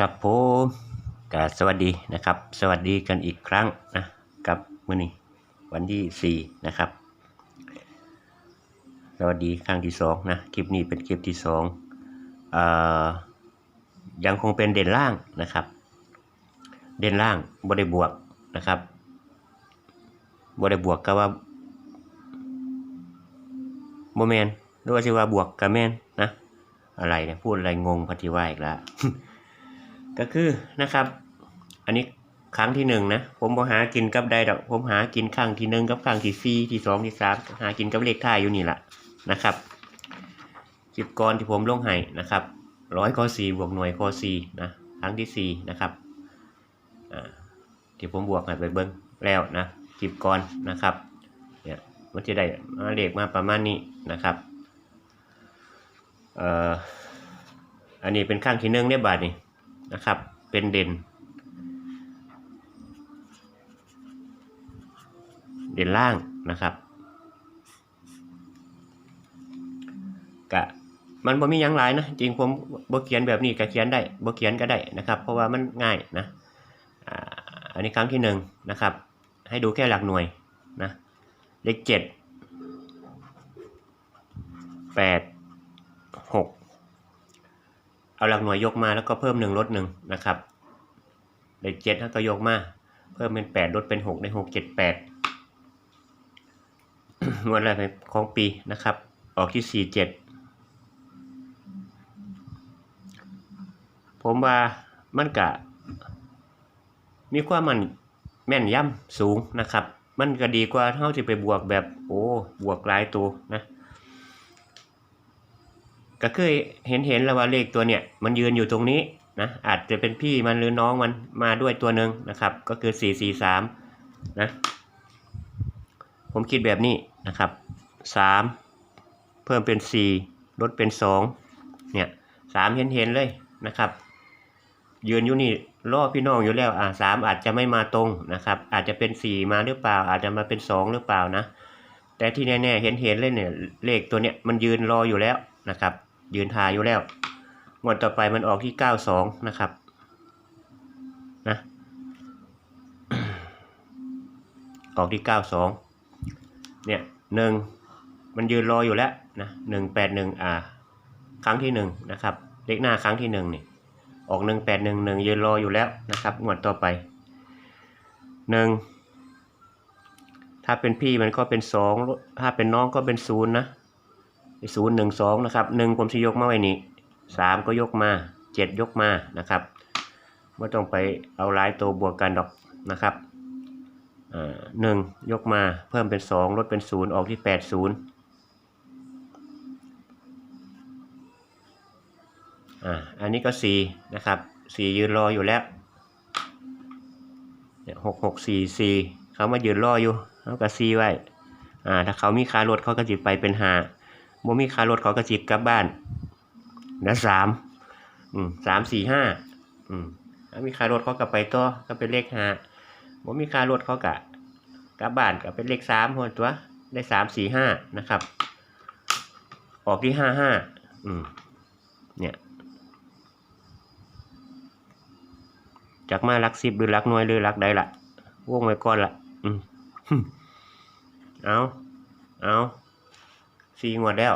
ครับผมก็สวัสดีนะครับ สวัสดีกันอีกครั้งนะกับมื้อนี้วันที่สี่นะครับ สวัสดีครั้งที่สองนะคลิปนี้เป็นคลิปที่สองเอ่อยังคงเป็นเด่นล่างนะครับ เด่นล่างบได้บวกนะครับบได้บวกก็ว่าโมเมนหรือว่าจะว่าบวกกับแมนนะอะไรเนี่ยพูดอะไรงงปฏิวาอีกแล้ว ก็คือนะครับ อันนี้ครั้งที่หนึ่งนะ ผมบอหากินกับใดดอก ผมหากินครั้งที่หนึ่งกับครั้งที่สี่ที่สองที่สามหากินกับเลขท้ายอยู่นี่แหละนะครับคลิปก่อนที่ผมลงให้นะครับร้อยข้อสี่บวกหน่วยข้อสี่นะครั้งที่สี่นะครับอ่าที่ผมบวกให้ไปเบิ้งแล้วนะคลิปก่อนนะครับเนี่ยมันจะได้มาเลขมาประมาณนี้นะครับเอ่ออันนี้เป็นครั้งที่หนึ่งเนี่ยบาทนี่ นะครับ เป็นเด่น เด่นล่างนะครับกะมันบ่มียังหลายนะจริงผมบ่เขียนแบบนี้ก็เขียนได้บ่เขียนก็ได้นะครับ เพราะว่ามันง่ายนะอันนี้ครั้งที่หนึ่งนะครับ ให้ดูแค่หลักหน่วยนะเลขเจ็ดแปด เอาหลักหน่วยยกมาแล้วก็เพิ่มหนึ่งลดหนึ่งนะครับเลขเจ็ดแล้วก็ยกมา เพิ่มเป็นแปดลดเป็นหกในหกเจ็ดแปดงวดแรกของปีนะครับ ออกที่สี่เจ็ดผมว่ามันกะ มีความมันแม่นย่ำสูงนะครับ มันก็ดีกว่าเท่าที่ไปบวกแบบ โอ้ บวกหลายตัวนะ ก็เคยเห็นเห็นแล้วว่าเลขตัวเนี่ยมันยืนอยู่ตรงนี้นะอาจจะเป็นพี่มันหรือน้องมันมาด้วยตัวหนึ่งนะครับ ก็คือสี่สี่สามนะ ผมคิดแบบนี้นะครับสามเพิ่มเป็นสี่ลดเป็นสองเนี่ยสามเห็นเห็นเลยนะครับ ยืนอยู่นี่ล่อพี่น้องอยู่แล้วอ่าสามอาจจะไม่มาตรงนะครับ อาจจะเป็นสี่มาหรือเปล่า อาจจะมาเป็นสองหรือเปล่านะ แต่ที่แน่ๆเห็นเห็นเลยเนี่ยเลขตัวเนี้ยมันยืนรออยู่แล้วนะครับ ยืนทาอยู่แล้ว งวดต่อไปมันออกที่เก้าสองนะครับ นะออกที่เก้าสองเนี่ยหนึ่งมันยืนรออยู่แล้วนะหนึ่งแปดหนึ่งอ่า ครั้งที่หนึ่งนะครับ เลขหน้าครั้งที่หนึ่งนี่ ออกหนึ่งแปดหนึ่งหนึ่งยืนรออยู่แล้วนะครับ งวดต่อไปหนึ่งถ้าเป็นพี่มันก็เป็นสองถ้าเป็นน้องก็เป็นศูนย์นะ ศูนย์หนึ่งสองนะครับหนึ่งผมจะยกมาไว้นี่สามก็ยกมาเจ็ดยกมานะครับไม่ต้องไปเอาหลายตัวบวกกันดอกนะครับอ่าหนึ่งยกมาเพิ่มเป็นสองลดเป็นศูนย์ออกที่แปดศูนย์อ่าอันนี้ก็สี่นะครับสี่ยืนรออยู่แล้วเนี่ยหกหกสี่สี่เขามายืนรออยู่เขาก็ซีไว้ อ่า ถ้าเขามีคารถเขาก็จิไปเป็นหา บ่มีคารถเขาก็จิกลับบ้านนะสามอืมสามสี่ห้าอืมถ้ามีคารถเขาก็ไปต่อก็เป็นเลขห้าบ่มีคารถเขาก็กลับบ้านก็เป็นเลขสามคนตัวได้สามสี่ห้านะครับ ออกที่ห้าห้าอืมเนี่ยจากมาลักสิบหรือลักหน่วยหรือลักใดละวงไว้ก่อนละอืมเอาเอา สี่งวดแล้ว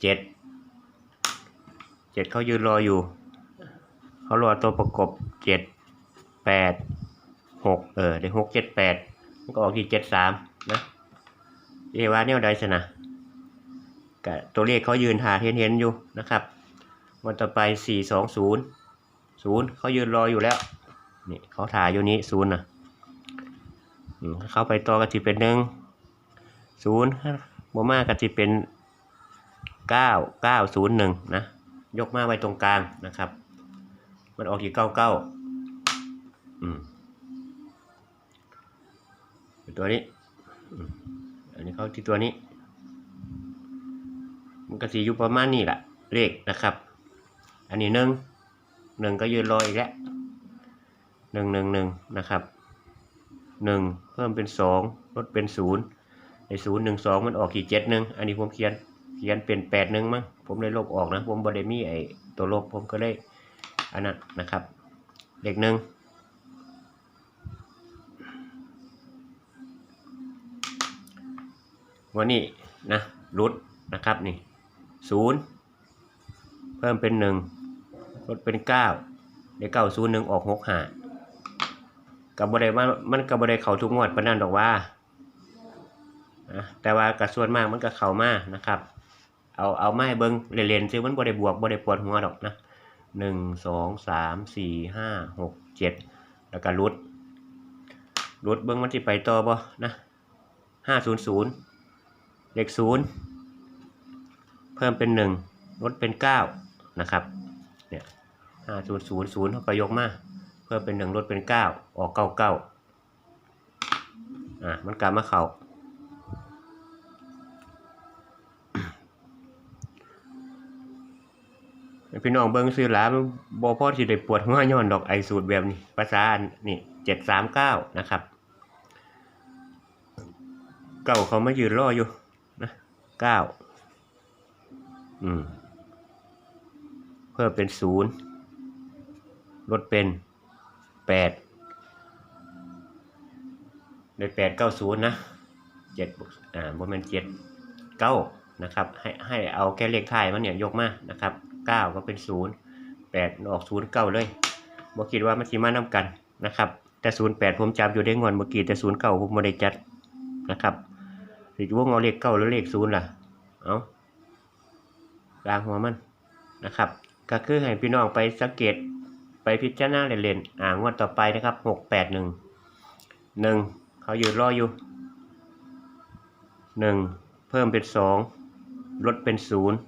เจ็ดเจ็ดเขายืนรออยู่ เขารอตัวประกบเจ็ดแปดหกเออได้หกเจ็ดแปดมันก็ออกที่เจ็ดสามนะเอวาเนี่ยใดชนะกตัวเลขเขายืนหาเห็นเห็นอยู่นะครับวันต่อไปสี่สองศูนย์ศูนย์เขายืนรออยู่แล้วนี่เขาถ่ายอยู่นี้ศูนย์นะเขาไปต่อกันที่เป็นหนึ่งศูนย์ โมมากันที่เป็นเก้าเก้าศูนย์หนึ่งนะ ยกมาไว้ตรงกลางนะครับ มันออกที่เก้าเก้าอืมตัวนี้ อันนี้เขาที่ตัวนี้ มันก็สีอยู่ประมาณนี้แหละเลขนะครับ อันนี้หนึ่งหนึ่งก็ยืนรออีกแล้วหนึ่งหนึ่งหนึ่งนะครับหนึ่งเพิ่มเป็นสองลดเป็นศูนย์ ในศูนย์หนึ่งสองมันออกกี่เจ็ดหนึ่งอันนี้ผมเขียนเขียนเป็นแปดหนึ่งมั้งผมเลยลบออกนะ ผมบอดมีไอตัวลบผมก็เลยอันนั้นนะครับเลขหนึ่งวันนี้นะรุดนะครับนี่ศูนย์เพิ่มเป็นหนึ่งลดเป็นเก้าเดี๋ยวเก้าศูนย์หนึ่งออกหกห้ากับบริว่มันกับบริเขาทุกงวดปานนั้นดอกว่า แต่ว่ากระส่วนมากมันก็เข้ามานะครับ เอาเอาไม้เบิ้งเรียนๆซื้อมันบริบวกบริปวดหัวดอกนะหนึ่งสองสามสี่ห้าหกเจ็ดแล้วก็รุดรุดเบิ้งมันที่ไปต่อบ่นะห้าศูนย์ศูนย์เลขศูนย์เพิ่มเป็นหนึ่งลดเป็นเก้านะครับเนี่ยห้าศูนย์ศูนย์ศูนย์เขาก็ยกมาเพิ่มเป็นหนึ่งลดเป็นเก้าออกเก้าเก้าอะมันกลับมาเข่า พี่น้องเบิ่งซื้อหลามันบ่พอสิได้ปวดหัวย้อนดอกไอสูตรแบบนี้ภาษาอันนี่เจ็ดสามเก้านะครับ เก้าเขามายืนรออยู่นะเก้าอืม เพิ่มเป็นศูนย์ลดเป็นแปดได้แปดเก้าศูนย์นะเจ็ดอ่าบ่แม่นเจ็ดเก้านะครับ ให้ให้เอาแค่เลขท้ายมันเนี่ยยกมานะครับ เก้าก็เป็นศูนย์แปดออกศูนย์เก้าเลยบ่คิดว่ามันสิมานํกันนะครับ แต่ศูนย์แปดผมจำอยู่ได้งอนเมื่อกี้แต่ศูนย์เก้าผมบ่ได้จัดนะครับสิวงเอาเลขเก้าแล้วเลขศูนย์ล่ะ เอากลางหัวมันนะครับ ก็คือให้พี่น้องไปสังเกตไปพิจารณาเล่นๆอ่างวดต่อไปนะครับหกแปดหนึ่งหนึ่งเขาอยืนรออยู่หนึ่งเพิ่มเป็นสองลดเป็นศูนย์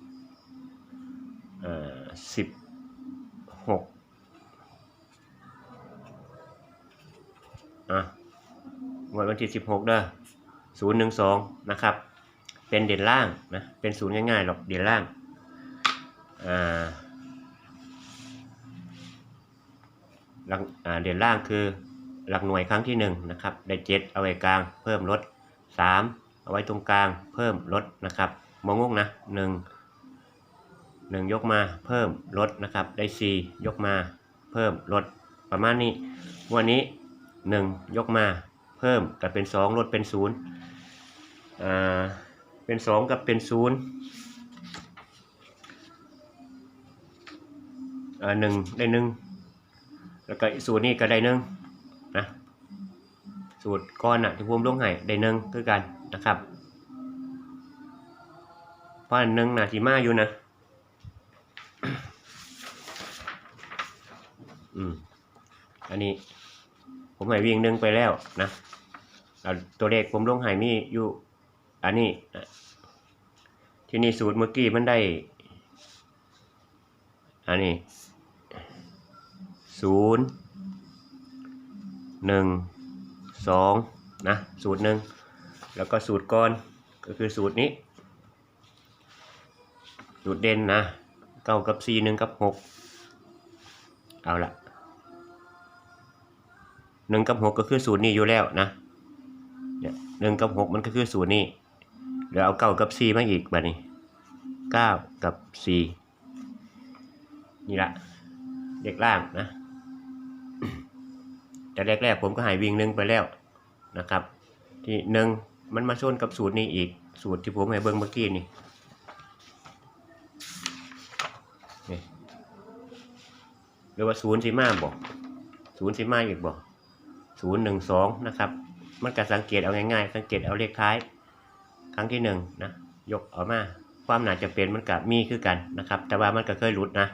สิบหกอะวดวันที่สิบหกเด้อศูนย์หนึ่งสองนะครับ เป็นเด่นล่างนะ เป็นศูนย์ง่ายๆหรอกเด่นล่าง อ่าหลักอ่าเด่นล่างคือหลักหน่วยครั้งที่หนึ่งนะครับ ได้เจ็ดเอาไว้กลาง เพิ่มลดสามเอาไว้ตรงกลาง เพิ่มลดนะครับมองงกนะหนึ่ง หนึ่งยกมาเพิ่มลดนะครับได้สี่ยกมาเพิ่มลดประมาณนี้วันนี้หนึ่งยกมาเพิ่มกับเป็นสองลดเป็นศูนย์อ่าเป็นสองกับเป็นศูนย์อ่าหนึ่งได้หนึ่งแล้วก็สูตรนี้ก็ได้หนึ่งนะสูตรก้อนอะที่ผมลงให้ได้หนึ่งคือกันนะครับเพราะอันหนึ่งนาทีมาอยู่นะ อืม อันนี้ ผมให้วิ่งหนึ่งไปแล้วนะตัวเลขผมลงให้มีอยู่ อันนี้อะที่นี่สูตรเมื่อกี้มันได้ อันนี้ศูนย์หนึ่งสองนะสูตรหนึ่งแล้วก็สูตรก้อนก็คือสูตรนี้ สูตรเด่นนะเก้ากับสี่หนึ่งกับหกเอาละ หนึ่งกับหกก็คือสูตรนี้อยู่แล้วนะเนี่ยหนึ่งกับหกมันก็คือสูตรนี้เดี๋ยวเอาเก้ากับสี่มาอีกแบบนี้เก้ากับสี่นี่ละเด็กล่างนะ แต่แรกๆผมก็หายวิ่งหนึ่งไปแล้วนะครับ ที่หนึ่งมันมาชนกับสูตรนี้อีกสูตรที่ผมให้เบิ้งเมื่อกี้นี่นี่หรือว่าศูนย์สิมาบอกศูนย์สิมาอีกบอก ศูนย์หนึ่งสองนะครับ มันก็สังเกตเอาง่ายๆ สังเกตเอาเลขท้าย ครั้งที่หนึ่งนะยกออกมาความหนาจะเป็นมันกับมีคือกันนะครับ แต่ว่ามันก็เคยหลุดนะ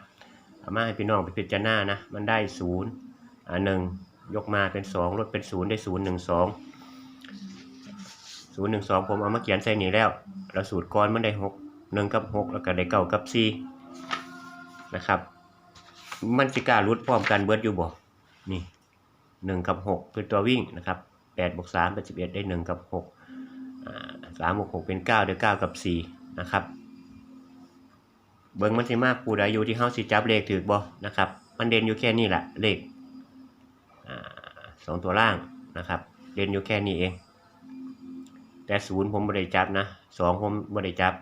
เอามาให้พี่น้องไปพิจารณานะ มันได้ศูนย์อ่าหนึ่งยกมาเป็นสองลดเป็นศูนย์ได้ศูนย์หนึ่งสองศูนย์หนึ่งสองผมเอามาเขียนใส่นี่แล้วแล้วสูตรก้อนมันได้หกหนึ่งกับหกแล้วก็ได้เก้ากับสี่นะครับ มันสิกล้ารุดพร้อมกันเบิดอยู่บ่นี่ หนึ่งกับหกคือตัววิ่งนะครับแปดบวกสามเป็นสิบเอ็ดได้หนึ่งกับหกสามบวกหกเป็นเก้าได้เก้ากับสี่นะครับ เบิ้งมันสิมากปูได้อยู่ที่เฮาสิจับเลขถือบ่นะครับ มันเด่นอยู่แค่นี้แหละเลขสองตัวล่างนะครับ เด่นอยู่แค่นี้เอง แต่ศูนย์ผมไม่ได้จับนะสองผมไม่ได้จับ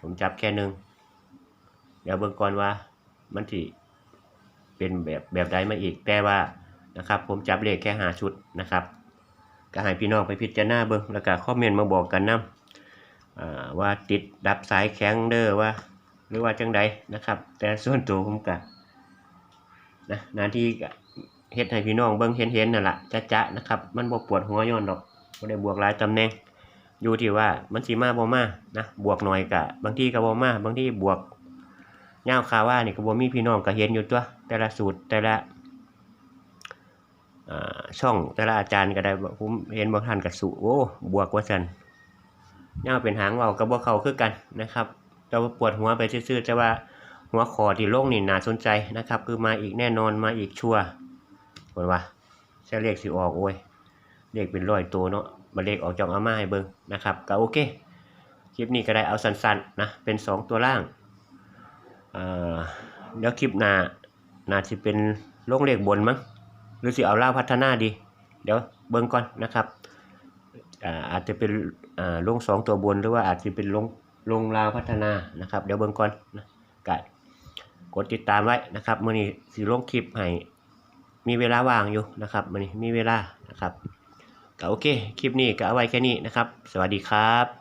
ผมจับแค่หนึ่งเดี๋ยวเบิ่งก่อนว่ามันที่เป็นแบบแบบใดมาอีกแต่ว่า นะครับ ผมจับเลขแค่หาชุดนะครับก็ให้พี่น้องไปพิจารณาเบิ่งแล้วก็คอมเมนต์มาบอกกันนำอ่าว่าติดดับสายแข็งเด้อว่า หรือว่าจังใดนะครับ แต่ส่วนตัวผมก็นะหน้าที่เฮ็ดให้พี่น้องเบิ่งเห็นๆนั่นล่ะจ๊ะๆนะครับ มันบ่ปวดหัวย้อนดอกบ่ได้บวกหลายตำแหน่งอยู่ที่ว่ามันสิมาบ่มานะบวกหน่อยก็บางที่ก็บ่มาบางที่บวกยาคาว่านี่ก็บ่มีพี่น้องก็เห็นอยู่ตัวแต่ละสูตรแต่ละ ช่องแต่ละอาจารย์ก็ได้ผมเห็นบางท่านก็สู้โอ้บวกว่าซั่นยาเป็นหางว้าวก็บ่เขาคือกันนะครับแต่ว่าปวดหัวไปซื่อๆแต่ว่าหัวคอที่ลงนี่น่าสนใจนะครับ คือมาอีกแน่นอนมาอีกชัวร์เพิ่นว่าใช้เลขสิออกโอ้ยเลขเป็นร้อยตัวเนาะมาเลขออกจากเอามาให้เบิ่งนะครับก็โอเคคลิปนี้ก็ได้เอาสั้นๆนะเป็น 2 ตัวล่างเดี๋ยวคลิปหน้าน่าจะเป็นลงเลขบนมั้ง หรือสิเอาล่าพัฒนาดี เดี๋ยวเบิ่งก่อนนะครับอาอาจจะเป็นอ่าลงสองตัวบนหรือว่าอาจจะเป็นลงลงลาวพัฒนานะครับ เดี๋ยวเบิ่งก่อนนะก็กดติดตามไว้นะครับมื้อนี้สิลงคลิปให้มีเวลาว่างอยู่นะครับมื้อนี้มีเวลานะครับก็โอเค คลิปนี้ก็เอาไว้แค่นี้นะครับ สวัสดีครับ